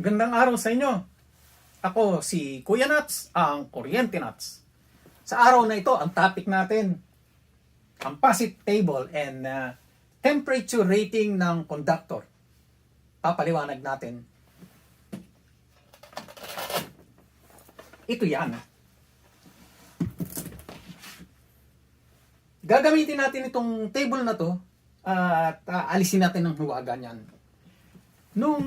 Gandang araw sa inyo. Ako si Kuya Nuts, ang Kuryente Nuts. Sa araw na ito, ang topic natin, ang posit table and uh, temperature rating ng conductor. Papaliwanag natin. Ito yan. Gagamitin natin itong table na to at uh, alisin natin ang huwagan yan. Nung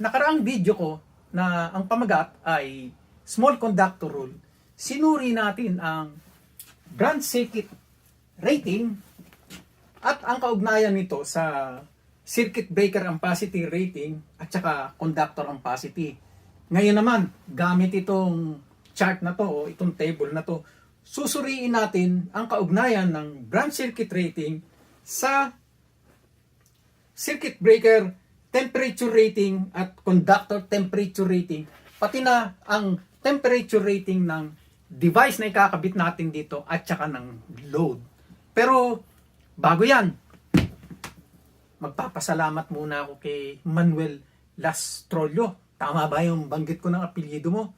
nakaraang video ko na ang pamagat ay small conductor rule, sinuri natin ang branch circuit rating at ang kaugnayan nito sa circuit breaker ampacity rating at saka conductor ampacity. Ngayon naman, gamit itong chart na to o itong table na to, susuriin natin ang kaugnayan ng branch circuit rating sa circuit breaker temperature rating at conductor temperature rating, pati na ang temperature rating ng device na ikakabit natin dito at saka ng load. Pero bago yan, magpapasalamat muna ako kay Manuel Lastrollo. Tama ba yung banggit ko ng apelyido mo?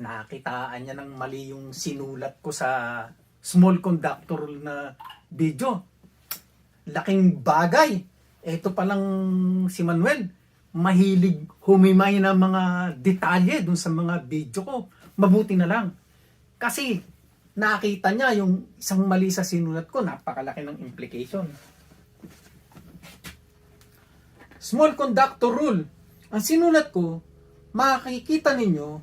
Nakitaan niya ng mali yung sinulat ko sa small conductor na video. Laking bagay. Ito palang si Manuel, mahilig humimay ng mga detalye dun sa mga video ko. Mabuti na lang. Kasi nakita niya yung isang mali sa sinulat ko, napakalaki ng implication. Small conductor rule. Ang sinulat ko, makikita ninyo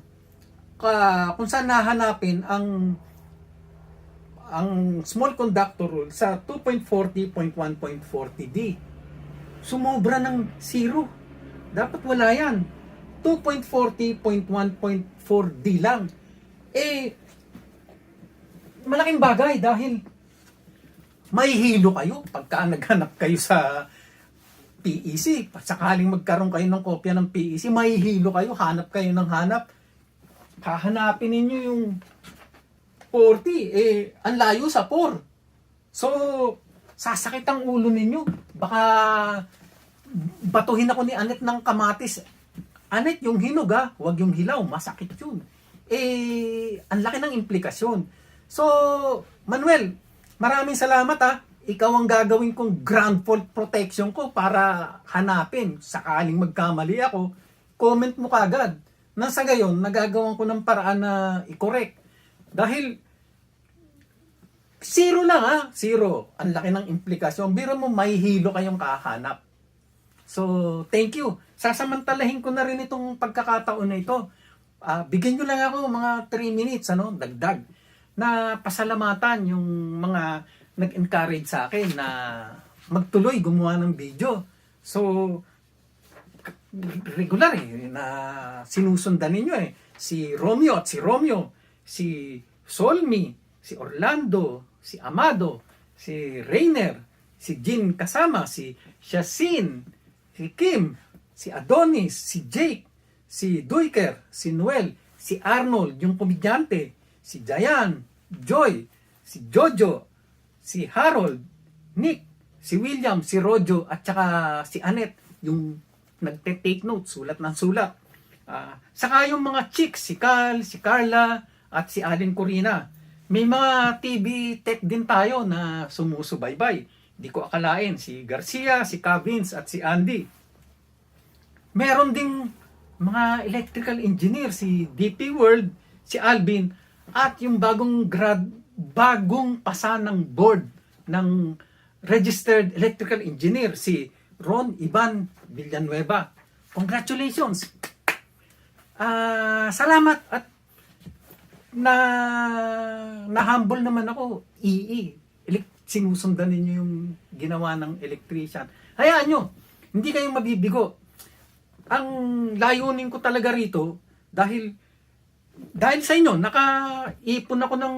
ka, kung saan nahanapin ang ang small conductor rule sa 2.40.1.40D. Sumobra ng zero. Dapat wala yan. 2.40.1.4D lang. Eh, malaking bagay dahil may hilo kayo pagka naghanap kayo sa PEC. Sakaling magkaroon kayo ng kopya ng PEC, may hilo kayo, hanap kayo ng hanap. Hahanapin ninyo yung 40, eh, ang layo sa 4. So, sasakit ang ulo ninyo. Baka batuhin ako ni Anet ng kamatis. Anet, yung hinog ha, huwag yung hilaw, masakit yun. Eh, ang laki ng implikasyon. So, Manuel, maraming salamat ha. Ikaw ang gagawin kong ground fault protection ko para hanapin. Sakaling magkamali ako, comment mo kagad. Nang sa gayon, nagagawan ko ng paraan na i-correct. Dahil zero lang ha, zero. Ang laki ng implikasyon. Biro mo may hilo kayong kahanap. So, thank you. Sasamantalahin ko na rin itong pagkakataon na ito. Ah, bigyan nyo lang ako mga 3 minutes, ano, dagdag, na pasalamatan yung mga nag-encourage sa akin na magtuloy gumawa ng video. So, regular eh, na sinusundan ninyo eh. Si Romeo at si Romeo, si Solmi, si Orlando, si Amado, si Rainer, si Jin kasama, si Shasin, si Kim, si Adonis, si Jake, si Duiker, si Noel, si Arnold, yung komedyante, si Jayan, Joy, si Jojo, si Harold, Nick, si William, si Rojo, at saka si Anet, yung nagte-take notes, sulat ng sulat. Ah, saka yung mga chicks, si Carl, si Carla, at si Alin Corina. May mga TV tech din tayo na sumusubaybay. Hindi ko akalain, si Garcia, si Cavins, at si Andy. Meron ding mga electrical engineer, si DP World, si Alvin, at yung bagong grad, bagong pasa ng board ng registered electrical engineer, si Ron Ivan Villanueva. Congratulations! Ah, salamat at na na-humble naman ako. II. Elek- sinusundan ninyo yung ginawa ng electrician. Hayaan nyo, hindi kayong mabibigo. Ang layunin ko talaga rito, dahil dahil sa inyo, nakaipon ako ng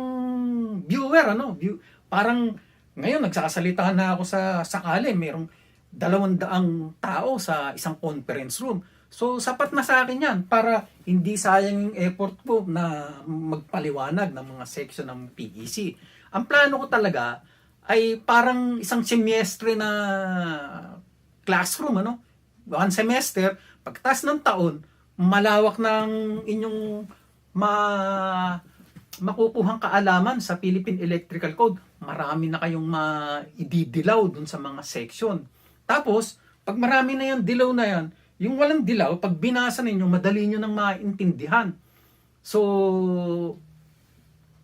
viewer, ano, view, parang ngayon nagsasalita na ako sa sakali, merong dalawang daang tao sa isang conference room. So, sapat na sa akin yan para hindi sayang yung effort ko na magpaliwanag ng mga section ng PEC. Ang plano ko talaga ay parang isang semestre na classroom, ano? One semester pagtas ng taon, malawak ng inyong ma makukuhang kaalaman sa Philippine Electrical Code. Marami na kayong maididilaw dun sa mga section. Tapos, pag marami na yan, dilaw na yan, yung walang dilaw, pag binasa ninyo, madali nyo nang maintindihan. So,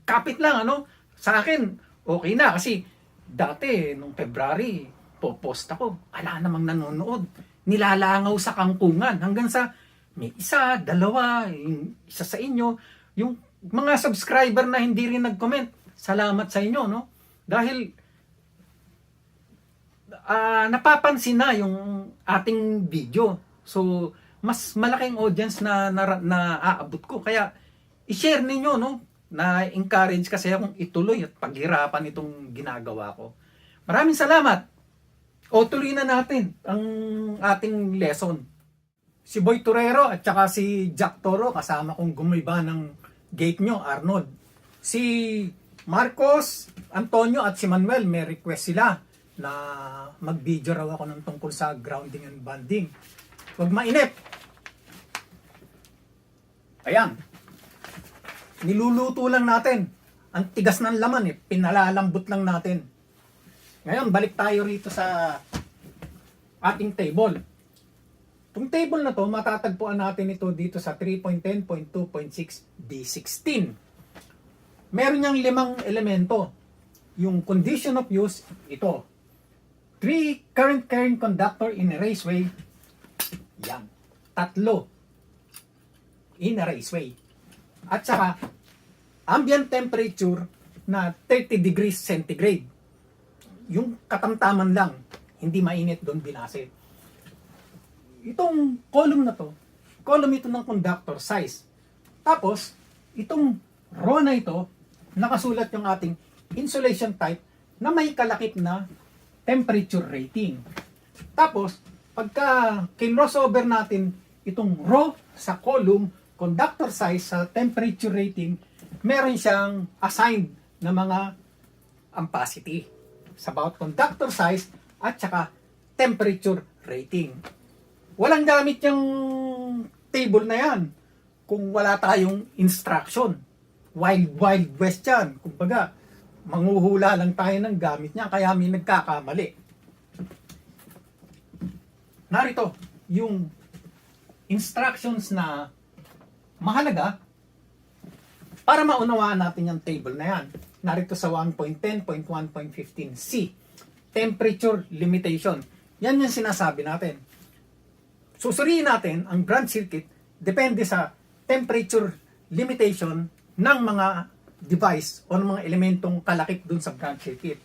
kapit lang, ano? Sa akin, okay na. Kasi, dati, nung February, popost ako. Ala namang nanonood. Nilalangaw sa kangkungan. Hanggang sa, may isa, dalawa, yung isa sa inyo, yung mga subscriber na hindi rin nag-comment. Salamat sa inyo, no? Dahil, ah napapansin na yung ating video. So, mas malaking audience na, na, na aabot ko. Kaya, i-share ninyo, no? Na-encourage kasi akong ituloy at paghirapan itong ginagawa ko. Maraming salamat! O, tuloy na natin ang ating lesson. Si Boy Torero at saka si Jack Toro kasama kong gumiba ng gate nyo, Arnold. Si Marcos, Antonio at si Manuel may request sila na mag-video raw ako ng tungkol sa grounding and banding. Huwag mainip. Ayan. Niluluto lang natin. Ang tigas ng laman eh. Pinalalambot lang natin. Ngayon, balik tayo rito sa ating table. Itong table na to, matatagpuan natin ito dito sa 3.10.2.6 D16. Meron niyang limang elemento. Yung condition of use, ito. Three current carrying conductor in a raceway. Yan. Tatlo. In a raceway. At saka, ambient temperature na 30 degrees centigrade. Yung katamtaman lang, hindi mainit doon binase itong column na to, column ito ng conductor size. Tapos, itong row na ito, nakasulat yung ating insulation type na may kalakip na temperature rating. Tapos, pagka kinrossover natin itong row sa column, conductor size sa temperature rating, meron siyang assigned na mga ampacity sa about conductor size at saka temperature rating. Walang gamit yung table na yan kung wala tayong instruction. Wild, wild west yan. Kumbaga, manguhula lang tayo ng gamit niya kaya may nagkakamali. Narito, yung instructions na mahalaga para maunawaan natin yung table na yan. Narito sa 1.10.1.15c. Temperature limitation. Yan yung sinasabi natin susuriin natin ang ground circuit depende sa temperature limitation ng mga device o ng mga elementong kalakip dun sa ground circuit.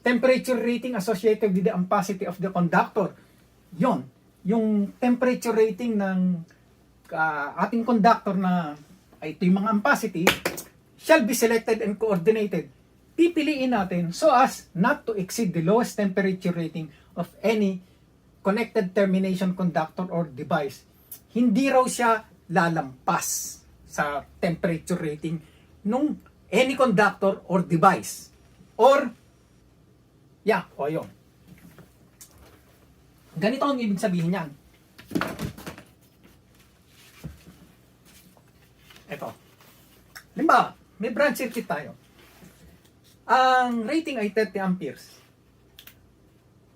Temperature rating associated with the ampacity of the conductor. Yon, yung temperature rating ng uh, ating conductor na ay ito yung mga ampacity shall be selected and coordinated. Pipiliin natin so as not to exceed the lowest temperature rating of any connected termination conductor or device, hindi raw siya lalampas sa temperature rating nung any conductor or device. Or, yeah, o yun. Ganito ang ibig sabihin niyan. Ito. Limba, may branch circuit tayo. Ang rating ay 30 amperes.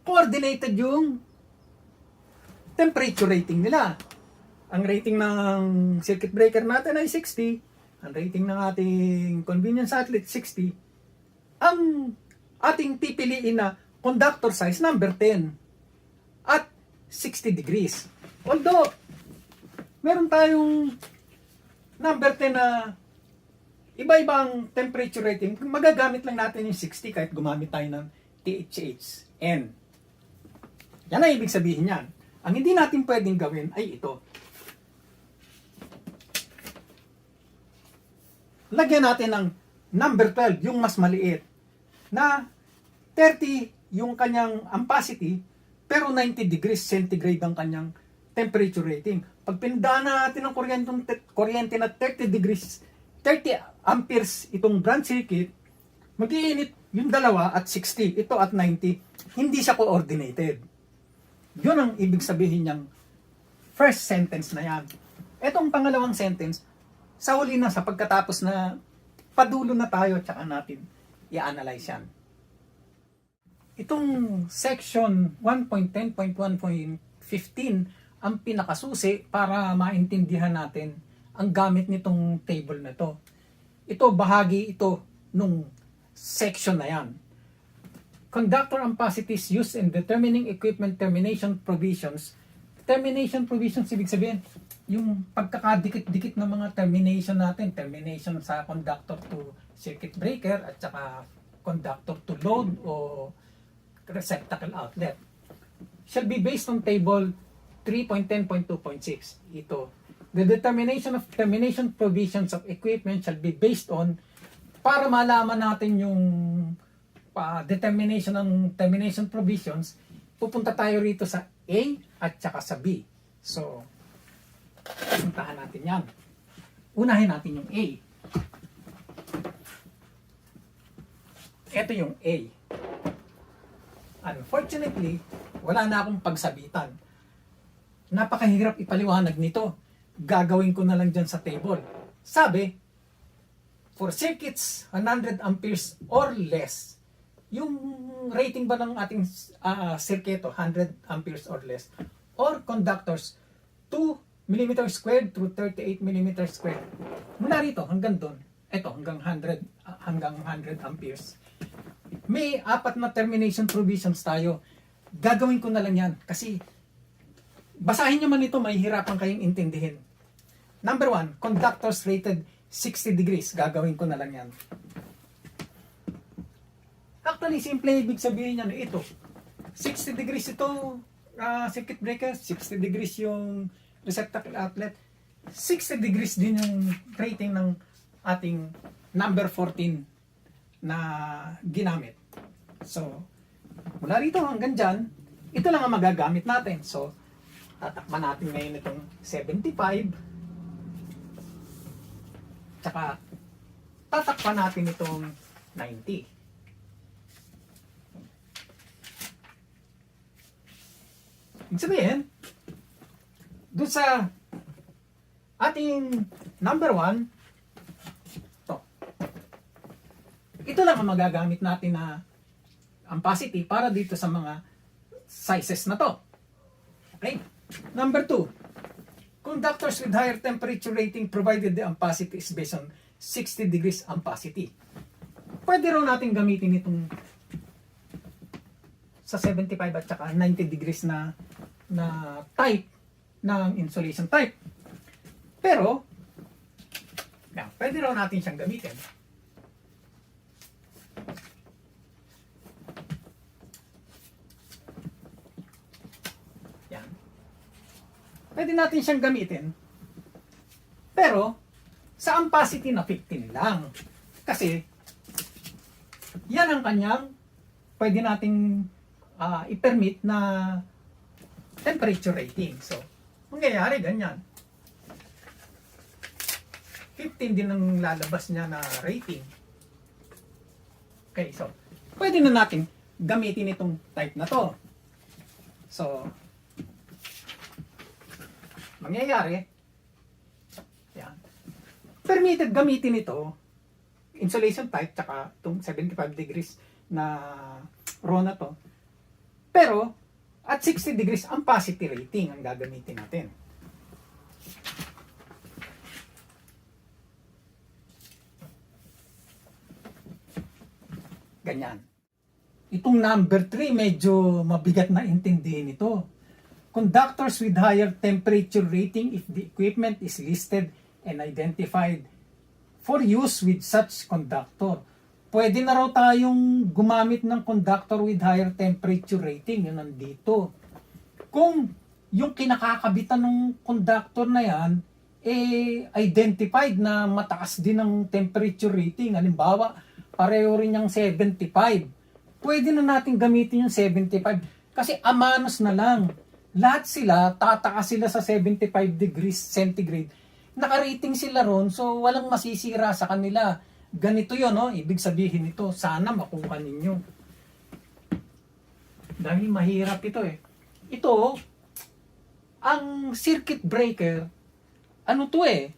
Coordinated yung temperature rating nila. Ang rating ng circuit breaker natin ay 60. Ang rating ng ating convenience outlet 60. Ang ating pipiliin na conductor size number 10 at 60 degrees. Although, meron tayong number 10 na iba-ibang temperature rating. Magagamit lang natin yung 60 kahit gumamit tayo ng THHN. Yan ang ibig sabihin yan. Ang hindi natin pwedeng gawin ay ito. Lagyan natin ng number 12, yung mas maliit, na 30 yung kanyang ampacity, pero 90 degrees centigrade ang kanyang temperature rating. Pag pinadaan natin ng kuryente, kuryente na 30 degrees, 30 amperes itong branch circuit, mag-iinit yung dalawa at 60, ito at 90, hindi siya coordinated. Yun ang ibig sabihin niyang first sentence na yan. Etong pangalawang sentence, sa huli na, sa pagkatapos na padulo na tayo, tsaka natin i-analyze yan. Itong section 1.10.1.15 ang pinakasusi para maintindihan natin ang gamit nitong table na to. Ito, bahagi ito nung section na yan. Conductor ampacities used in determining equipment termination provisions. Termination provisions, ibig sabihin, yung pagkakadikit-dikit ng mga termination natin, termination sa conductor to circuit breaker at saka conductor to load o receptacle outlet shall be based on table 3.10.2.6. Ito. The determination of termination provisions of equipment shall be based on para malaman natin yung pa determination ng termination provisions, pupunta tayo rito sa A at saka sa B. So, puntahan natin yan. Unahin natin yung A. Ito yung A. Unfortunately, wala na akong pagsabitan. Napakahirap ipaliwanag nito. Gagawin ko na lang dyan sa table. Sabi, for circuits 100 amperes or less, yung rating ba ng ating ah, sirketo 100 amperes or less, or conductors 2 mm squared through 38 mm squared. Mula rito hanggang doon, ito hanggang 100 ah, hanggang 100 amperes. May apat na termination provisions tayo. Gagawin ko na lang yan kasi basahin nyo man ito, may hirapan kayong intindihin. Number one, conductors rated 60 degrees. Gagawin ko na lang yan. Actually, simple ibig sabihin niya ito. 60 degrees ito, ah, circuit breaker, 60 degrees yung receptacle outlet, 60 degrees din yung rating ng ating number 14 na ginamit. So, mula rito hanggang dyan, ito lang ang magagamit natin. So, tatakman natin ngayon itong 75. Tsaka, tatakpan natin itong 90. Ibig sabihin, doon sa ating number 1, to. Ito lang ang magagamit natin na ampacity para dito sa mga sizes na to. Okay? Number 2, conductors with higher temperature rating provided the ampacity is based on 60 degrees ampacity. Pwede raw natin gamitin itong sa 75 at saka 90 degrees na na type ng insulation type. Pero, yan, pwede raw natin siyang gamitin. Yan. Pwede natin siyang gamitin. Pero, sa ampacity na 15 lang. Kasi, yan ang kanyang pwede nating ah, i-permit na temperature rating. So, mangyayari ganyan. 15 din ang lalabas niya na rating. Okay, so, pwede na natin gamitin itong type na to. So, mangyayari, yan. Permitted gamitin ito, insulation type, tsaka itong 75 degrees na raw na to. Pero, at 60 degrees, ang positive rating ang gagamitin natin. Ganyan. Itong number 3, medyo mabigat na intindihin ito. Conductors with higher temperature rating if the equipment is listed and identified for use with such conductor. Pwede na raw tayong gumamit ng conductor with higher temperature rating. Yun nandito. Kung yung kinakakabitan ng conductor na yan, eh, identified na mataas din ang temperature rating. Halimbawa, pareho rin yung 75. Pwede na natin gamitin yung 75. Kasi amanos na lang. Lahat sila, tataas sila sa 75 degrees centigrade. Nakarating sila ron, so walang masisira sa kanila. Ganito yon no? Ibig sabihin nito, sana makuha ninyo. Dahil mahirap ito eh. Ito, ang circuit breaker, ano to eh,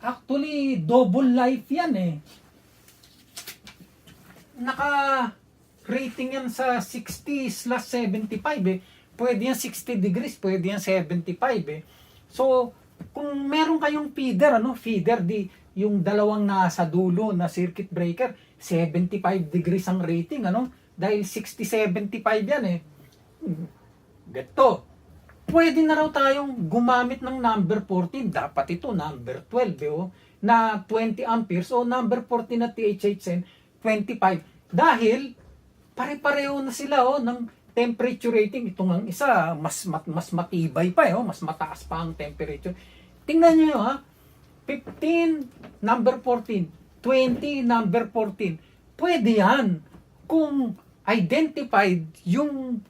actually double life yan eh. Naka rating yan sa 60 slash 75 eh. Pwede yan 60 degrees, pwede yan 75 eh. So, kung meron kayong feeder, ano, feeder di yung dalawang nasa dulo na circuit breaker, 75 degrees ang rating, ano? Dahil 60-75 yan eh. Gato. Pwede na raw tayong gumamit ng number 14. Dapat ito number 12 eh, oh, na 20 amperes o number 14 na THHN 25. Dahil pare-pareho na sila oh ng temperature rating. Ito ang isa mas mat, mas matibay pa eh, oh, mas mataas pa ang temperature. Tingnan niyo ha. 15 number 14, 20 number 14. Pwede yan kung identified yung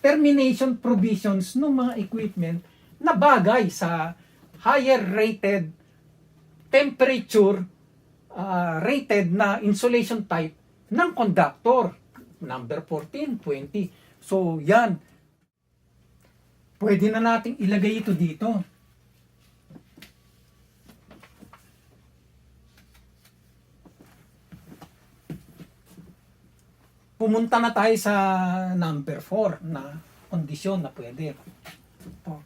termination provisions ng mga equipment na bagay sa higher rated temperature uh, rated na insulation type ng conductor. Number 14, 20. So, yan. Pwede na nating ilagay ito dito. Pumunta na tayo sa number 4 na kondisyon na pwede. For,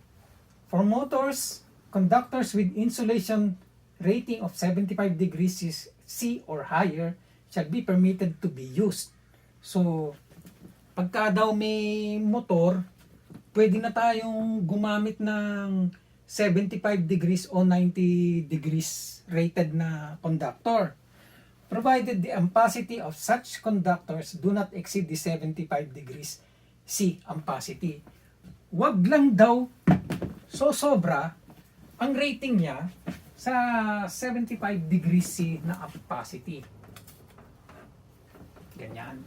for motors, conductors with insulation rating of 75 degrees C or higher shall be permitted to be used. So, pagka daw may motor, pwede na tayong gumamit ng 75 degrees o 90 degrees rated na conductor. Provided the ampacity of such conductors do not exceed the 75 degrees C ampacity. Wag lang daw so sobra ang rating niya sa 75 degrees C na ampacity. Ganyan.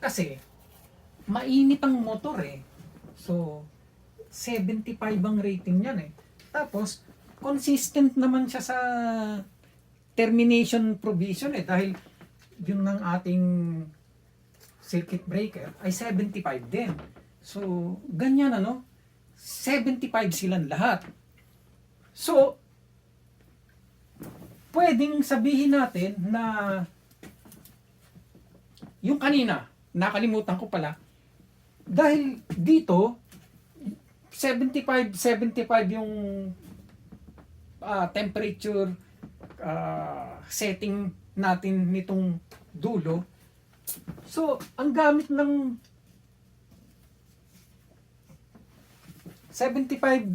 Kasi, mainit ang motor eh. So, 75 ang rating niyan eh. Tapos, consistent naman siya sa termination provision eh. Dahil, yun ng ating circuit breaker ay 75 din. So, ganyan ano. 75 silang lahat. So, pwedeng sabihin natin na yung kanina, nakalimutan ko pala, dahil dito, 75, 75 yung ah, temperature ah, setting natin nitong dulo. So, ang gamit ng 75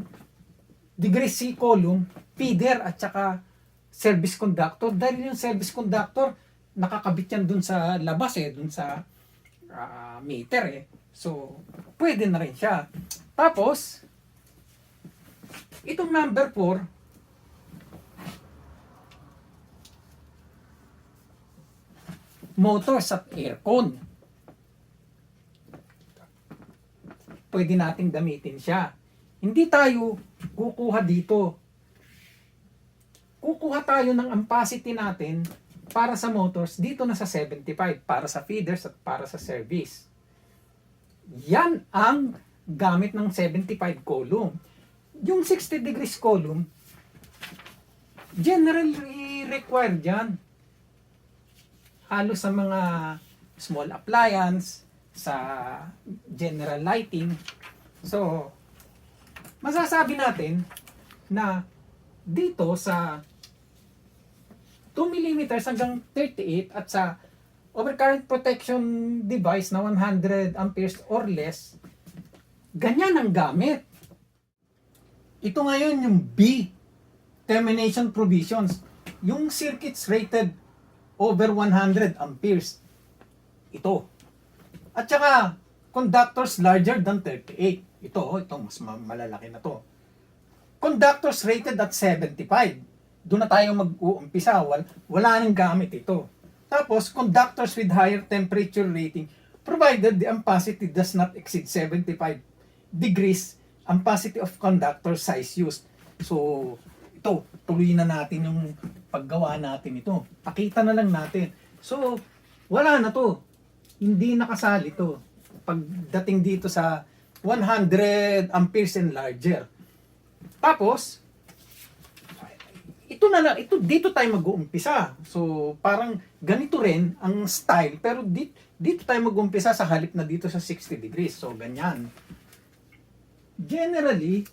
degrees C column, feeder at saka service conductor. Dahil yung service conductor, nakakabit yan dun sa labas eh, dun sa ah, meter eh. So, pwede na rin siya. Tapos, itong number 4, motors at aircon. Pwede nating gamitin siya. Hindi tayo kukuha dito. Kukuha tayo ng ampacity natin para sa motors dito na sa 75 para sa feeders at para sa service. Yan ang gamit ng 75 column. Yung 60 degrees column, generally required yan. Halos sa mga small appliance, sa general lighting. So, masasabi natin na dito sa 2 mm hanggang 38 at sa overcurrent protection device na 100 amperes or less, ganyan ang gamit. Ito ngayon yung B, termination provisions. Yung circuits rated over 100 amperes. Ito. At saka, conductors larger than 38. Ito, ito, mas ma- malalaki na to. Conductors rated at 75. Doon na tayo mag-uumpisa. Wal, wala nang gamit ito. Tapos, conductors with higher temperature rating provided the ampacity does not exceed 75 degrees ampacity of conductor size used. So, ito, tuloy na natin yung paggawa natin ito. Pakita na lang natin. So, wala na to. Hindi nakasali to. Pagdating dito sa 100 amperes and larger. Tapos, ito na lang, ito, dito tayo mag-uumpisa. So, parang ganito rin ang style, pero dito, dito tayo mag-uumpisa sa halip na dito sa 60 degrees. So, ganyan. Generally,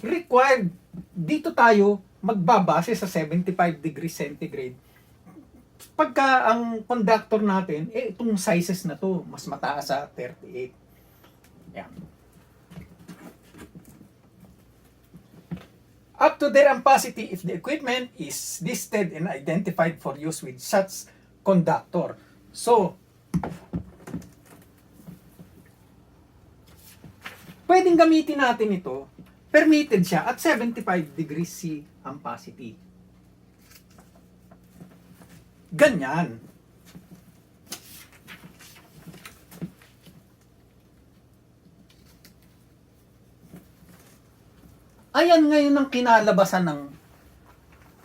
required, dito tayo magbabase sa 75 degrees centigrade. Pagka ang conductor natin, eh, itong sizes na to, mas mataas sa 38. Yan. Up to their ampacity if the equipment is listed and identified for use with such conductor. So, pwedeng gamitin natin ito, permitted siya at 75 degrees C ampacity. Ganyan. Ayan ngayon ang kinalabasan ng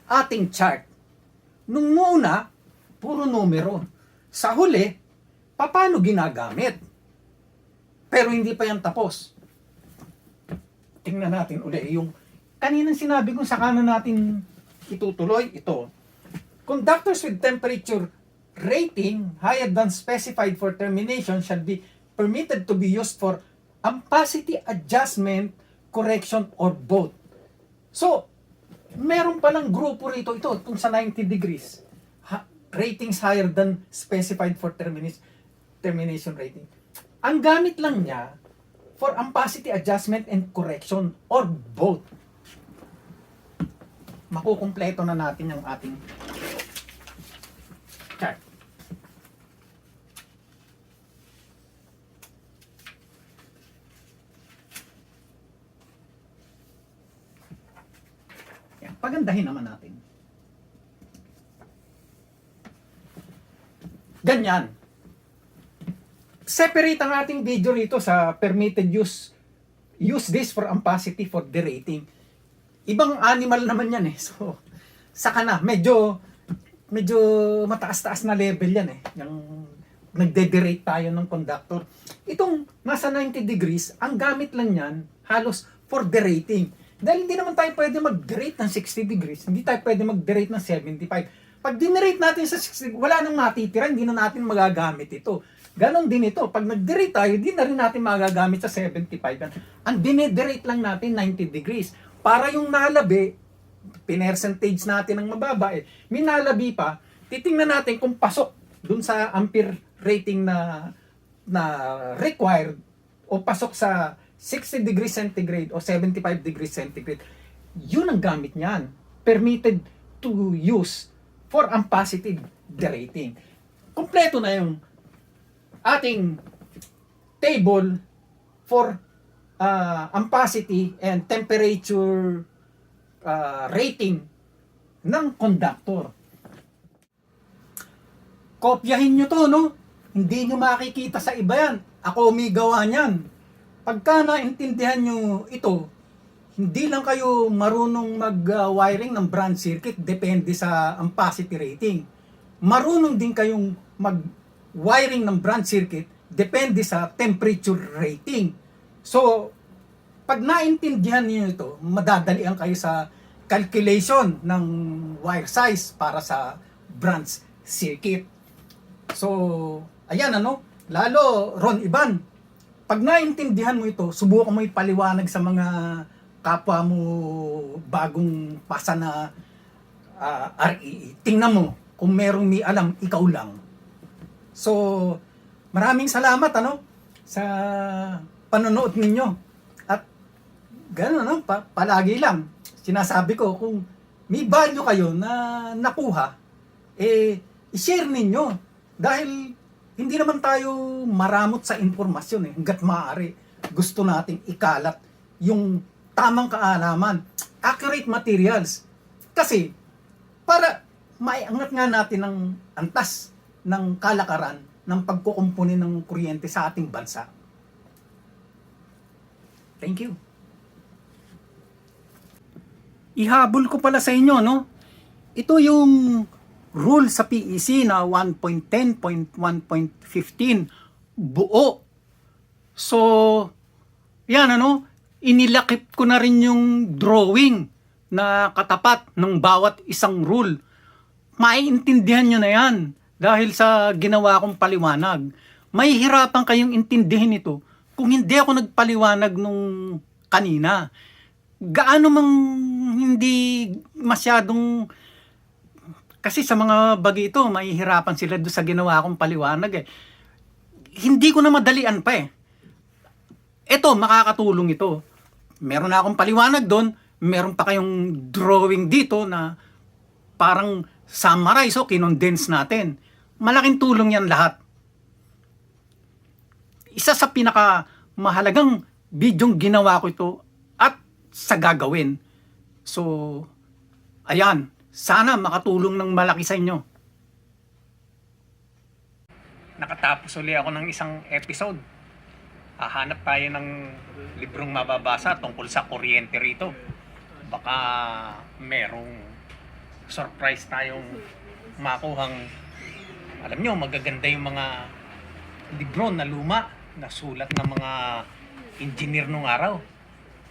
ating chart. Nung muna, puro numero. Sa huli, paano ginagamit? Pero hindi pa yan tapos. Tingnan natin uli yung kaninang sinabi kong sa kanan natin itutuloy ito. Conductors with temperature rating higher than specified for termination shall be permitted to be used for ampacity adjustment, correction, or both. So, meron palang grupo rito ito, itong sa 90 degrees. Ha, ratings higher than specified for termination, termination rating. Ang gamit lang niya for ampacity adjustment and correction or both. Makukumpleto na natin yung ating chart. Yan, pagandahin naman natin. Ganyan. Separate ang ating video rito sa permitted use. Use this for ampacity for derating. Ibang animal naman yan eh. So, saka na. Medyo, medyo mataas-taas na level yan eh. Yung nagde-derate tayo ng conductor. Itong nasa 90 degrees, ang gamit lang yan halos for derating. Dahil hindi naman tayo pwede mag-derate ng 60 degrees, hindi tayo pwede mag-derate ng 75. Pag dinerate natin sa 60, wala nang matitira, hindi na natin magagamit ito. Ganon din ito. Pag nag-derate tayo, hindi na rin natin magagamit sa 75. Ang dinederate lang natin 90 degrees. Para yung nalabi, pinercentage natin ng mababa eh. May nalabi pa, titingnan natin kung pasok dun sa ampere rating na na required o pasok sa 60 degrees centigrade o 75 degrees centigrade. Yun ang gamit niyan. Permitted to use for ampacity derating. Kompleto na yung ating table for uh, ampacity and temperature uh, rating ng conductor. Kopyahin nyo to, no? Hindi nyo makikita sa iba yan. Ako umigawa niyan. Pagka naintindihan nyo ito, hindi lang kayo marunong mag-wiring ng branch circuit, depende sa ampacity rating. Marunong din kayong mag-wiring ng branch circuit, depende sa temperature rating. So, pag naintindihan niyo ito, madadalian kayo sa calculation ng wire size para sa branch circuit. So, ayan ano, lalo Ron Iban, pag naintindihan mo ito, subukan mo ipaliwanag sa mga kapwa mo bagong pasa na uh, REE. Tingnan mo kung merong may alam, ikaw lang. So, maraming salamat ano sa panonood ninyo. At gano'n ano, pa, palagi lang sinasabi ko kung may value kayo na nakuha, eh, i-share ninyo. Dahil hindi naman tayo maramot sa informasyon eh. Hanggat maaari, gusto nating ikalat yung tamang kaalaman, accurate materials. Kasi, para maiangat nga natin ang antas ng kalakaran ng pagkukumpuni ng kuryente sa ating bansa. Thank you. Ihabol ko pala sa inyo, no? Ito yung rule sa PEC na 1.10.1.15 buo. So, yan ano, inilakip ko na rin yung drawing na katapat ng bawat isang rule. Maiintindihan nyo na yan dahil sa ginawa kong paliwanag. May hirapan kayong intindihin ito kung hindi ako nagpaliwanag nung kanina. Gaano mang hindi masyadong kasi sa mga bagi ito, mahihirapan sila doon sa ginawa kong paliwanag eh. Hindi ko na madalian pa eh. Ito, makakatulong ito. Meron na akong paliwanag doon, meron pa kayong drawing dito na parang summarize o kinondense natin. Malaking tulong yan lahat. Isa sa pinaka mahalagang bidyong ginawa ko ito at sa gagawin. So, ayan, sana makatulong ng malaki sa inyo. Nakatapos uli ako ng isang episode. Hahanap tayo ng librong mababasa tungkol sa kuryente rito. Baka merong surprise tayong makuhang alam nyo, magaganda yung mga libro na luma na sulat ng mga engineer nung araw.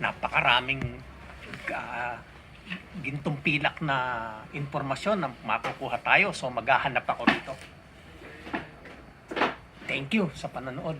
Napakaraming ah, gintong pilak na impormasyon na makukuha tayo. So maghahanap ako dito. Thank you sa panonood.